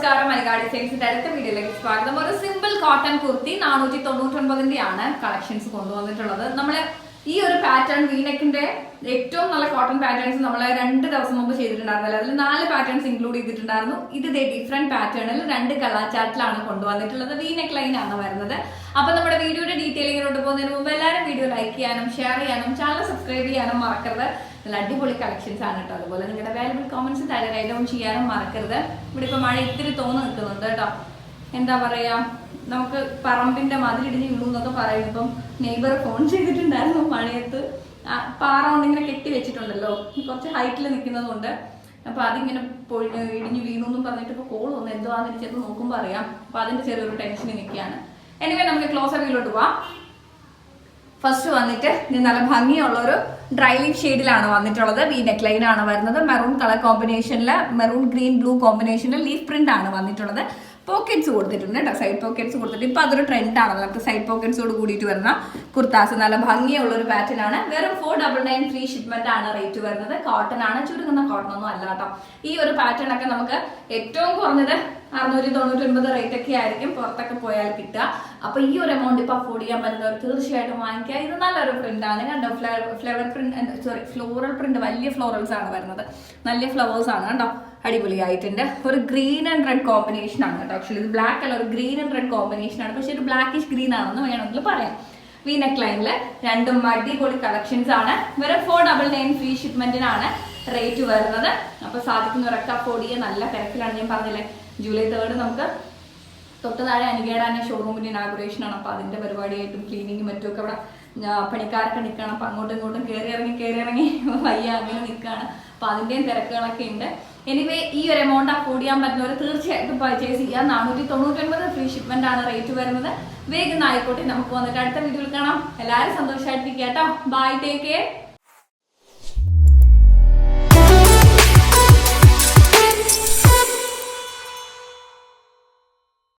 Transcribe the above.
നമസ്കാരം. മലയാളി സെയിൽസിന്റെ അടുത്ത വീഡിയോയിലേക്ക് സ്വാഗതം. ഒരു സിമ്പിൾ കോട്ടൺ കുർത്തി നാനൂറ്റി തൊണ്ണൂറ്റൊൻപതിന്റെ ആണ് കളക്ഷൻസ് കൊണ്ടുവന്നിട്ടുള്ളത്. നമ്മൾ ഈ ഒരു പാറ്റേൺ വീനെക്കിന്റെ ഏറ്റവും നല്ല കോട്ടൺ പാറ്റേൺസ് നമ്മൾ രണ്ട് ദിവസം മുമ്പ് ചെയ്തിട്ടുണ്ടായിരുന്നല്ലോ. അതിൽ നാല് പാറ്റേൺസ് ഇൻക്ലൂഡ് ചെയ്തിട്ടുണ്ടായിരുന്നു. ഇത് ഇതേ ഡിഫറെന്റ് പാറ്റേണിൽ രണ്ട് കളർ ചാർട്ടിലാണ് കൊണ്ടുവന്നിട്ടുള്ളത്. വീനെക്ക് ലൈൻ ആണ് വരുന്നത്. അപ്പൊ നമ്മുടെ വീഡിയോയുടെ ഡീറ്റെയിലിങ്ങിലോട്ട് പോകുന്നതിന് മുമ്പ് എല്ലാവരും വീഡിയോ ലൈക്ക് ചെയ്യാനും ഷെയർ ചെയ്യാനും ചാനൽ സബ്സ്ക്രൈബ് ചെയ്യാനും മറക്കരുത്. നല്ല അടിപൊളി കളക്ഷൻസ് ആണ് കേട്ടോ അതുപോലെ നിങ്ങളുടെ വാല്യുബിൾ കോമൻസ് താഴെ ചെയ്യാനും മറക്കരുത്. ഇവിടെ ഇപ്പൊ മഴ ഇത്തിരി തോന്നു നിൽക്കുന്നുണ്ട് കേട്ടോ എന്താ പറയാ നമുക്ക് പറമ്പിന്റെ മതിലിടിഞ്ഞ് വീണു എന്നൊക്കെ പറയും. ഇപ്പം നെയ്ബർ ഫോൺ ചെയ്തിട്ടുണ്ടായിരുന്നു മഴയത്ത് പാറ കൊണ്ടിങ്ങനെ കെട്ടി വെച്ചിട്ടുണ്ടല്ലോ. കുറച്ച് ഹൈറ്റിൽ നിൽക്കുന്നതുകൊണ്ട് അപ്പൊ അതിങ്ങനെ ഇടിഞ്ഞു വീണു എന്നും പറഞ്ഞിട്ട് ഇപ്പൊ കോൾ വന്നു. എന്തോ ആണെന്ന് ചെന്ന് നോക്കുമ്പോൾ അറിയാം. അപ്പൊ അതിന്റെ ചെറിയൊരു ടെൻഷൻ നിൽക്കുകയാണ്. എനിവേ നമുക്ക് ക്ലോസ് അപ്പിലോട്ട് പോവാം. ഫസ്റ്റ് വന്നിട്ട് ഇത് നല്ല ഭംഗിയുള്ള ഒരു ഡ്രൈലിംഗ് ഷെയ്ഡിലാണ് വന്നിട്ടുള്ളത്. വി നെക്ക് ലൈൻ ആണ് വരുന്നത്. മെറൂൺ കളർ കോമ്പിനേഷനിൽ മെറൂൺ ഗ്രീൻ ബ്ലൂ കോമ്പിനേഷനിൽ ലീഫ് പ്രിന്റ് ആണ് വന്നിട്ടുള്ളത്. പോക്കറ്റ്സ് കൊടുത്തിട്ടുണ്ട് കേട്ടോ. സൈഡ് പോക്കറ്റ്സ് കൊടുത്തിട്ട് ഇപ്പൊ അതൊരു ട്രെൻഡ് ആണ് നമുക്ക് സൈഡ് പോക്കറ്റ്സോട് കൂടിയിട്ട് വരുന്ന കുർത്താസ്. നല്ല ഭംഗിയുള്ള ഒരു പാറ്റേൺ ആണ്. വെറും four double nine free shipment ആണ് റേറ്റ് വരുന്നത്. കോട്ടൺ ആണ്. ചുരുങ്ങുന്ന കോട്ടൺ ഒന്നും അല്ല കേട്ടോ. ഈ ഒരു പാറ്റേൺ ഒക്കെ നമുക്ക് ഏറ്റവും കുറഞ്ഞത് അറുന്നൂറ്റി തൊണ്ണൂറ്റി ഒൻപത് റേറ്റ് ഒക്കെ ആയിരിക്കും. പുറത്തൊക്കെ പോയാൽ കിട്ടുക. അപ്പൊ ഈ ഒരു എമൗണ്ട് ഇപ്പൊ അഫോർഡ് ചെയ്യാൻ പറ്റുന്നവർ തീർച്ചയായിട്ടും വാങ്ങിക്കുക. ഇത് നല്ലൊരു പ്രിന്റ് ആണ്. കണ്ടോ? Flower print sorry floral print വലിയ ഫ്ലോറൽസ് ആണ് വരുന്നത്. നല്ല ഫ്ലവേഴ്സ് ആണ് കണ്ടോ? അടിപൊളിയായിട്ടുണ്ട്. ഒരു ഗ്രീൻ ആൻഡ് റെഡ് കോമ്പിനേഷൻ ആണ് കേട്ടോ. ആക്ച്വലി ഇത് ബ്ലാക്ക് അല്ല ഒരു ഗ്രീൻ ആൻഡ് റെഡ് കോമ്പിനേഷൻ ആണ്. പക്ഷെ ഒരു ബ്ലാക്കിഷ് ഗ്രീൻ ആണെന്ന് വേണമെങ്കിൽ പറയാം. വി നെക്ക് ലൈനിൽ രണ്ടും അടിപൊളി കളക്ഷൻസ് ആണ്. വെറും ഫോർ ഡബിൾ നയൻ ഫ്രീ ഷിപ്മെന്റിനാണ് റേറ്റ് വരുന്നത്. അപ്പൊ സാധിക്കുന്നവരൊക്കെ അഫോർഡ് ചെയ്യാൻ നല്ല തിരക്കിലാണ്. ഞാൻ പറഞ്ഞില്ലേ ജൂലൈ തേർഡ് നമുക്ക് തൊട്ട് താഴെ അനുകേടാനെ ഷോറൂമിന്റെ ഇനാഗുറേഷൻ ആണ്. അപ്പൊ അതിന്റെ പരിപാടിയായിട്ടും ക്ലീനിങ്ങും മറ്റുമൊക്കെ അവിടെ പണിക്കാരൊക്കെ നിൽക്കണം. അപ്പൊ അങ്ങോട്ടും ഇങ്ങോട്ടും കയറി ഇറങ്ങി കയറി ഇറങ്ങി വയ്യ അങ്ങനെ നിൽക്കുകയാണ്. അപ്പൊ അതിന്റെയും തിരക്കുകളൊക്കെ ഉണ്ട്. എനിവേ ഈ ഒരു എമൗണ്ട് അഫോർഡ് ചെയ്യാൻ പറ്റുന്നവർ തീർച്ചയായിട്ടും പർച്ചേസ് ചെയ്യുക. നാനൂറ്റി തൊണ്ണൂറ്റി ഒൻപത് ഫ്രീ ഷിപ്മെന്റ് ആണ് റേറ്റ് വരുന്നത്. വേഗം ആയിക്കോട്ടെ നമുക്ക് വന്നിട്ട് അടുത്ത വീഡിയോയിൽ കാണാം. എല്ലാവരും സന്തോഷമായിട്ടിരിക്കുക കേട്ടോ. Bye take care